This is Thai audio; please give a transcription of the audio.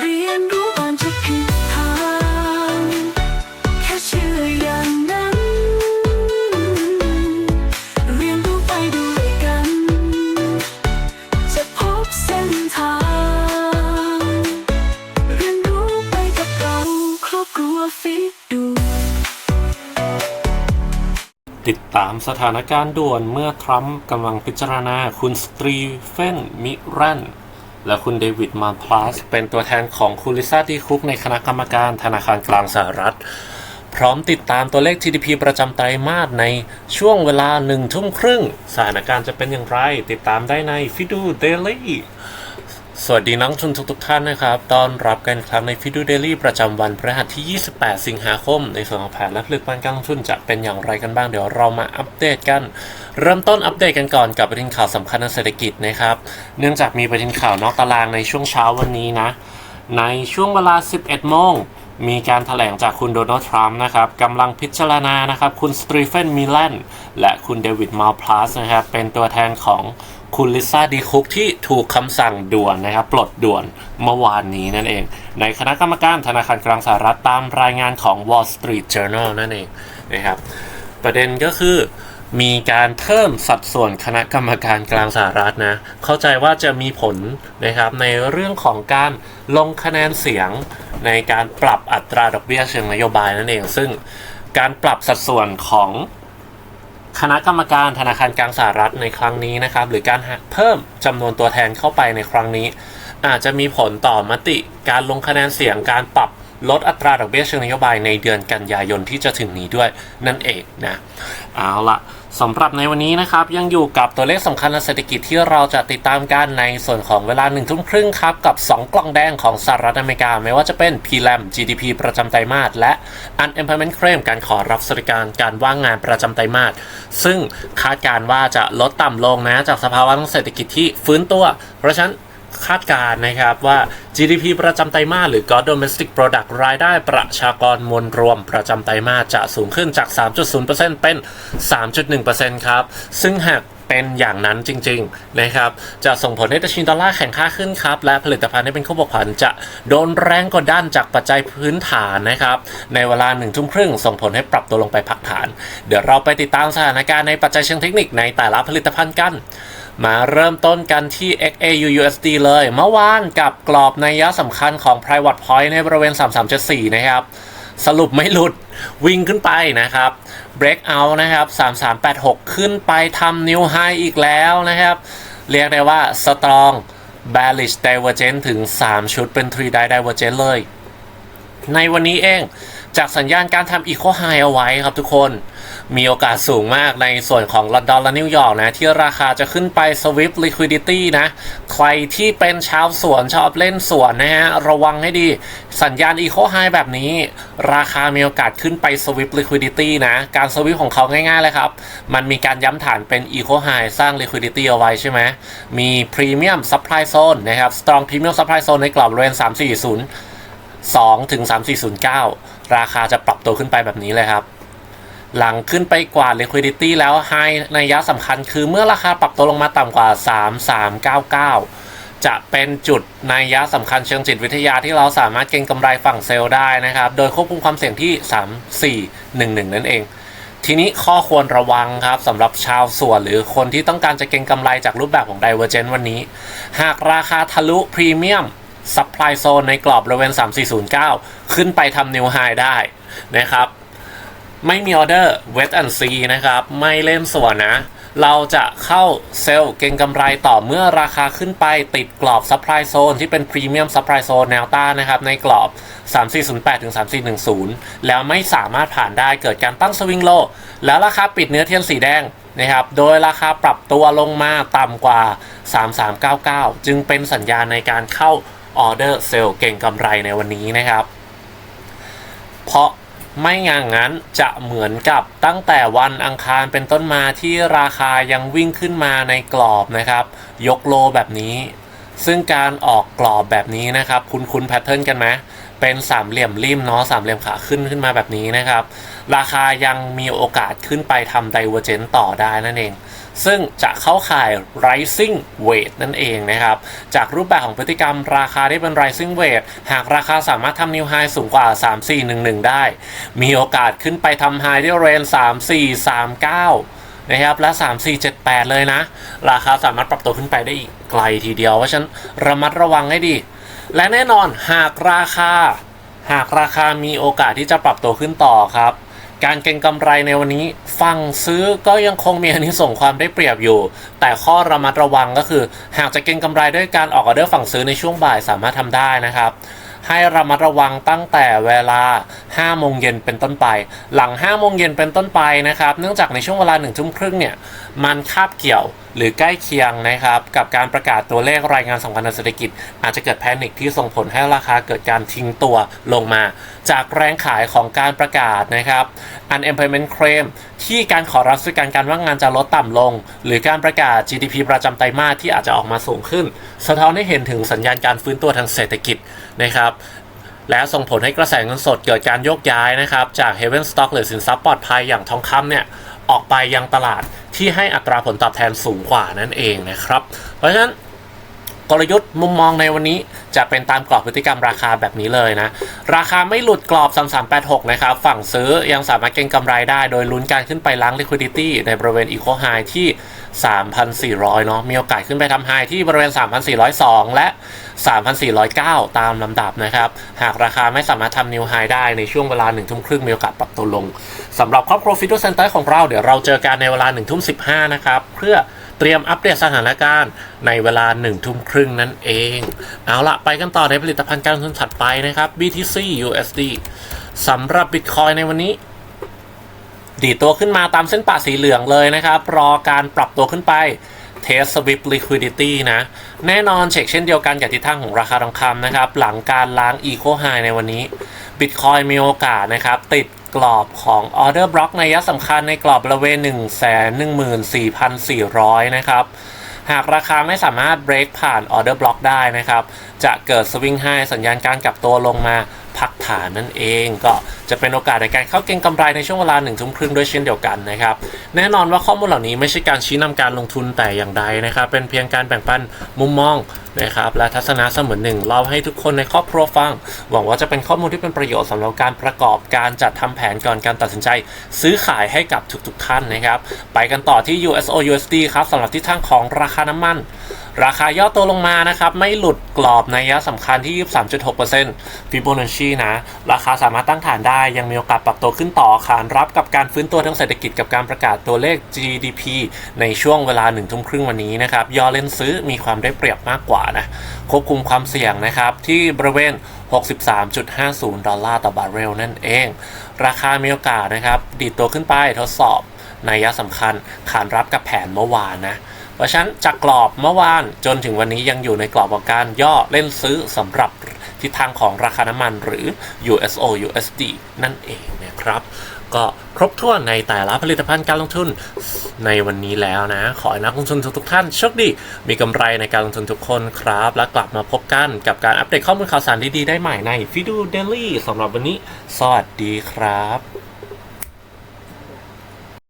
เรียนรู้ก่อนจะผิดทางแค่เชื่ออย่างนั้น เรียนรู้ไปด้วยกัน จะพบเส้นทาง เรียนรู้ไปกับเราครอบครัวฟิตดู ติดตามสถานการณ์ด่วนเมื่อทรัมป์กำลังพิจารณาคุณสตรีเฟนมิรัน และคุณเดวิดมาพลัสเป็นตัวแทนของคุณลิซ่าดีคุกในคณะกรรมการธนาคารกลางสหรัฐ พร้อมติดตามตัวเลข GDP ประจำไตรมาสในช่วงเวลาหนึ่งทุ่มครึ่ง สถานการณ์จะเป็นอย่างไร ติดตามได้ในฟิดูเดลี่ สวัสดีนักลงทุนทุกๆท่านนะครับ ต้อนรับกันครับในฟิดูเดลี่ประจำวันพฤหัสที่ 28 สิงหาคม ในส่วนของแผนและผลิตภัณฑ์การลงทุนจะเป็นอย่างไรกันบ้าง เดี๋ยวเรามาอัปเดตกัน เริ่มต้นอัปเดตกันก่อนกับประเด็นข่าวสำคัญทางเศรษฐกิจนะครับ เนื่องจากมีประเด็นข่าวนอกตารางในช่วงเช้าวันนี้นะ ในช่วงเวลา 11 โมง มีการถแถลงจากคุณโดนัลด์ทรัมป์นะครับกำลังพิจารณานะครับ คุณสตรีเฟนมิลเลนและคุณเดวิดมาลพลัสนะครับ เป็นตัวแทนของคุณลิซ่าดีคุกที่ถูกคำสั่งด่วนนะครับ ปลดด่วนเมื่อวานนี้นั่นเอง ในคณะกรรมการธนาคารกลางสหรัฐตามรายงานของ Wall Street Journal นั่นเองนะครับ ประเด็นก็คือมีการเพิ่มสัดส่วนคณะกรรมการกลางสหรัฐนะ เข้าใจว่าจะมีผลนะครับในเรื่องของการลงคะแนนเสียง ในการปรับอัตราดอกเบี้ยเชิงนโยบายนั่นเอง ซึ่งการปรับสัดส่วนของคณะกรรมการธนาคารกลางสหรัฐในครั้งนี้นะครับ หรือการเพิ่มจำนวนตัวแทนเข้าไปในครั้งนี้ อาจจะมีผลต่อมติ การลงคะแนนเสียงการปรับลดอัตราดอกเบี้ยเชิงนโยบายในเดือนกันยายนที่จะถึงนี้ด้วยนั่นเองนะเอาละ สำหรับในวันนี้นะครับยังอยู่กับตัวเลขสำคัญทางเศรษฐกิจที่เราจะติดตามกันในส่วนของเวลาหนึ่งทุ่มครึ่งครับกับ 2 กล่องแดงของสหรัฐอเมริกา ไม่ว่าจะเป็น PLAM GDP ประจำไตรมาสและ Unemployment Claim การขอรับสวัสดิการการว่างงานประจำไตรมาสซึ่งคาดการว่าจะลดต่ำลงนะจากสภาวะทางเศรษฐกิจที่ฟื้นตัว เพราะฉะนั้น คาดการณ์นะครับว่า GDP ประจำไตรมาสหรือ Gross Domestic Product รายได้ประชากรมวลรวมประจำไตรมาสจะสูงขึ้นจาก 3.0%เป็น 3.1%ครับ ซึ่งหากเป็นอย่างนั้นจริงๆนะครับ จะส่งผลให้ดัชนีดอลลาร์แข็งค่าขึ้นครับ และผลิตภัณฑ์ที่เป็นคู่บวกผันจะโดนแรงกดดันจากปัจจัยพื้นฐานนะครับ ในเวลาหนึ่งทุ่มครึ่งส่งผลให้ปรับตัวลงไปพักฐาน เดี๋ยวเราไปติดตามสถานการณ์ในปัจจัยเชิงเทคนิคในแต่ละผลิตภัณฑ์กัน มาเริ่มต้นกันที่ XAU USD เลย เมื่อวานกับกรอบในยะสำคัญของ Private Point ในบริเวณ 3374 นะครับ สรุปไม่หลุดวิ่งขึ้นไปนะครับ Breakout นะครับ 3386 ขึ้นไปทำ New High อีกแล้วนะครับ เรียกได้ว่า Strong Bearish Divergence ถึง 3 ชุดเป็น 3 Die Divergence เลย ในวันนี้เอง จากสัญญาณการทำ Eco High เอาไว้ครับทุกคน มีโอกาสสูงมากในส่วนของลอนดอนและนิวยอร์กนะ ที่ราคาจะขึ้นไป Swift Liquidity นะ ใครที่เป็นชาวสวนชอบเล่นสวนนะฮะ ระวังให้ดี สัญญาณ Eco High แบบนี้ ราคามีโอกาสขึ้นไป Swift Liquidity นะ การ Swift ของเขาง่ายๆเลยครับ มันมีการย้ำฐานเป็น Eco High สร้าง Liquidity เอาไว้ใช่ไหมมี Premium Supply Zone นะครับ Strong Premium Supply Zone ในกรอบบริเวณ340 2ถึง3409 ราคาจะปรับตัวขึ้นไปแบบนี้เลยครับ หลังขึ้นไปกว่า liquidity แล้ว high ในยะสำคัญคือเมื่อราคาปรับตัวลงมาต่ำกว่า 3399 จะเป็นจุดในยะสำคัญเชิงจิตวิทยาที่เราสามารถเก็งกำไรฝั่งเซลล์ได้นะครับ โดยควบคุมความเสี่ยงที่ 3411 นั่นเองทีนี้ข้อควรระวังครับสำหรับชาวสวนหรือคนที่ต้องการจะเก็งกำไรจากรูปแบบของ Divergent วันนี้ หากราคาทะลุพรีเมียม Supply Zone ในกรอบบริเวณ 3409 ขึ้นไปทำ New High ได้นะครับ ไม่มีออเดอร์ Wet and See นะครับ ไม่เล่นส่วนนะ เราจะเข้าเซลล์เก็งกำไรต่อเมื่อราคาขึ้นไปติดกรอบ Supply Zone ที่เป็น Premium Supply Zone แนวต้านนะครับ ในกรอบ 3408ถึง3410 แล้วไม่สามารถผ่านได้เกิดการตั้งสวิงโล แล้วราคาปิดเนื้อเทียนสีแดงนะครับ โดยราคาปรับตัวลงมาต่ำกว่า 3399 จึงเป็นสัญญาณในการเข้า ออเดอร์เซลล์เก่งกำไรในวันนี้นะครับ เพราะไม่อย่างนั้นจะเหมือนกับตั้งแต่วันอังคารเป็นต้นมาที่ราคายังวิ่งขึ้นมาในกรอบนะครับ ยกโลแบบนี้ ซึ่งการออกกรอบแบบนี้นะครับ คุณคุณแพทเทิร์นกันไหม เป็นสามเหลี่ยมริมเนาะสามเหลี่ยมขาขึ้นขึ้นมาแบบนี้นะครับ ราคายังมีโอกาสขึ้นไปทำ divergent ต่อได้นั่นเอง ซึ่งจะเข้าข่าย rising weight นั่นเองนะครับ จากรูปแบบของพฤติกรรมราคาที่เป็น rising weight หากราคาสามารถทำ new high สูงกว่า 3411 ได้ มีโอกาสขึ้นไปทำ high ที่เรน3439นะครับและ 3478 เลยนะ ราคาสามารถปรับตัวขึ้นไปได้อีกไกลทีเดียว เพราะฉะนั้นระมัดระวังให้ดี และแน่นอนหากราคา หากราคามีโอกาสที่จะปรับตัวขึ้นต่อครับ การเก็งกำไรในวันนี้ฝั่งซื้อก็ยังคงมีอันนี้ส่งความได้เปรียบอยู่ แต่ข้อระมัดระวังก็คือ หากจะเก็งกำไรด้วยการออกออเดอร์ฝั่งซื้อในช่วงบ่ายสามารถทำได้นะครับให้ระมัดระวังตั้งแต่เวลา 5 โมงเย็นเป็นต้นไป หลัง 5 โมงเย็นเป็นต้นไปนะครับ เนื่องจากในช่วงเวลา1ทุ่มครึ่งเนี่ย มันคาบเกี่ยว หรือใกล้เคียงนะครับ กับการประกาศตัวเลขรายงานสำคัญทางเศรษฐกิจ อาจจะเกิดแพนิคที่ส่งผลให้ราคาเกิดการทิ้งตัวลงมา จากแรงขายของการประกาศนะครับ unemployment claim ที่การขอรับสการการว่างงานจะลดต่ำลง หรือการประกาศ GDP ประจำไตรมาสที่อาจจะออกมาสูงขึ้น สะท้อนให้เห็นถึงสัญญาณการฟื้นตัวทางเศรษฐกิจนะครับและส่งผลให้กระแสเงินสดเกิดการโยกย้ายนะครับ จาก Heaven Stock หรือสินทรัพย์ปลอดภัยอย่างทองคำเนี่ย ออกไปยังตลาด ที่ให้อัตราผลตอบแทนสูงกว่านั่นเองนะครับ เพราะฉะนั้นกลยุทธ์มุมมองในวันนี้จะเป็นตามกรอบพฤติกรรมราคาแบบนี้เลยนะ ราคาไม่หลุดกรอบ 3386 นะครับ ฝั่งซื้อยังสามารถเก็งกำไรได้ โดยลุ้นการขึ้นไปล้าง liquidity ในบริเวณ eco high ที่ 3,400 เนาะ มีโอกาสขึ้นไปทำ high ที่บริเวณ 3,402 และ 3,409 ตามลำดับนะครับ หากราคาไม่สามารถทำ new high ได้ในช่วงเวลา1ทุ่มครึ่งมีโอกาสปรับตัวลงสำหรับครอบครัว Fido Center ของเราเดี๋ยวเราเจอกันในเวลา1ทุ่ม15 นะครับ เพื่อเตรียมอัปเดตสถานการณ์ในเวลา1ทุ่มครึ่งนั่นเอง เอาละไปกันต่อในผลิตภัณฑ์การลงทุนถัดไปนะครับ BTC USD สำหรับ Bitcoin ในวันนี้ ดีตัวขึ้นมาตามเส้นป่าสีเหลืองเลยนะครับ รอการปรับตัวขึ้นไปเทสสวิป liquidity นะ แน่นอนเช็คเช่นเดียวกันกับทิศทางของราคาทองคำนะครับ หลังการล้าง Eco High ในวันนี้ Bitcoin มีโอกาสนะครับ ติดกรอบของ Order Block ในยะสำคัญในกรอบบริเวณ 114,400 นะครับ หากราคาไม่สามารถ break ผ่าน order block ได้นะครับ จะเกิด swing high สัญญาณการกลับตัวลงมา พักฐานนั่นเอง ก็จะเป็นโอกาสในการเข้าเก็งกำไรในช่วงเวลา1ทุ่มครึ่งด้วยเช่นเดียวกันนะครับแน่นอนว่าข้อมูลเหล่านี้ไม่ใช่การชี้นำการลงทุนแต่อย่างใดนะครับเป็นเพียงการแบ่งปันมุมมองนะครับและทัศนะเสมือนหนึ่งเราให้ทุกคนในครอบครัวฟัง หวังว่าจะเป็นข้อมูลที่เป็นประโยชน์สำหรับการประกอบการจัดทำแผนก่อนการตัดสินใจ ซื้อขายให้กับทุกๆท่านนะครับ ไปกันต่อที่ USO USD ครับสำหรับทิศทางของราคาน้ำมัน ราคาย่อตัวลงมานะครับ ไม่หลุดกรอบในยะสำคัญที่ 23.6%ฟิโบนัชชีนะ ราคาสามารถตั้งฐานได้ ยังมีโอกาสปรับตัวขึ้นต่อขานรับกับการฟื้นตัวทางเศรษฐกิจกับการประกาศตัวเลข GDP ในช่วงเวลา1ทุ่มครึ่งวันนี้นะครับ ย่อเล่นซื้อมีความได้เปรียบมากกว่านะควบคุมความเสี่ยงนะครับ ที่บริเวณ 63.50 ดอลลาร์ต่อบาร์เรลนั่นเอง ราคามีโอกาสนะครับ ดีดตัวขึ้นไปทดสอบในยะสำคัญขานรับกับแผนเมื่อวานนะ เพราะฉะนั้นจากกรอบเมื่อวานจนถึงวันนี้ยังอยู่ในกรอบของการย่อเล่นซื้อสำหรับทิศทางของราคาน้ำมันหรือ USO USD นั่นเองนะครับ ก็ครบถ้วนในแต่ละผลิตภัณฑ์การลงทุนในวันนี้แล้วนะ ขอให้นักลงทุนทุกท่านโชคดี มีกำไรในการลงทุนทุกคนครับ และกลับมาพบกันกับการอัปเดตข้อมูลข่าวสารดีๆได้ใหม่ใน Fidu Daily สำหรับวันนี้ สวัสดีครับ